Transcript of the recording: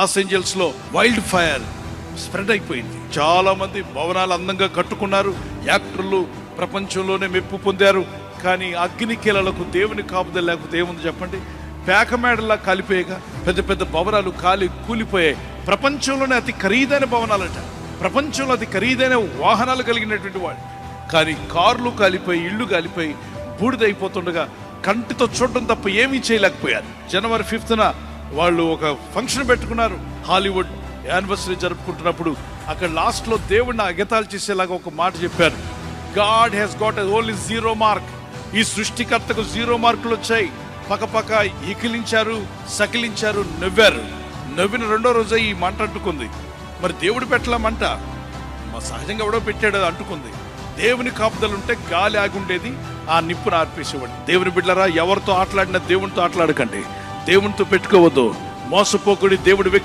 Loss ఏంజల్స్లో wild fire spread అయిపోయింది. చాలా మంది భవనాలు అందంగా కట్టుకున్నారు. యాక్టర్లు ప్రపంచంలోనే మెప్పు పొందారు. కానీ అగ్నికీలలకు దేవుని కాపుదల లేకపోతే ఏముంది చెప్పండి? పేకమేడలా కాలిపోయేగా పెద్ద పెద్ద భవనాలు కాలి కూలిపోయాయి. ప్రపంచంలోనే అతి ఖరీదైన భవనాలట. ప్రపంచంలో అతి ఖరీదైన వాహనాలు కలిగినటువంటి వాడు కానీ కార్లు కాలిపోయి ఇళ్ళు కాలిపోయి బూడిదైపోతుండగా కంటితో చూడడం తప్ప ఏమీ చేయలేకపోయారు. జనవరి ఫిఫ్త్న వాళ్ళు ఒక ఫంక్షన్ పెట్టుకున్నారు. హాలీవుడ్ యానివర్సరీ జరుపుకుంటున్నప్పుడు అక్కడ లాస్ట్లో దేవుడిని అగతాలు చేసేలాగా ఒక మాట చెప్పారు. God has got only zero mark ఈ సృష్టికర్తకు జీరో మార్కులు వచ్చాయి. పక్కపక్క ఈకిలించారు సకిలించారు నవ్వారు. నవ్విన రెండో రోజే ఈ మంట అంటుకుంది. మరి దేవుడు పెట్టలామంట మా సహజంగా ఎవడో పెట్టాడు అది అంటుకుంది. దేవుని కాపుదలు ఉంటే గాలి ఆగుండేది ఆ నిప్పును ఆర్పేసేవాడు దేవుని బిడ్డలరా ఎవరితో ఆటలాడినా దేవునితో ఆటలాడకండి. దేవునితో పెట్టుకోవద్దు. మోసపోకుడి దేవుడు వెక్కి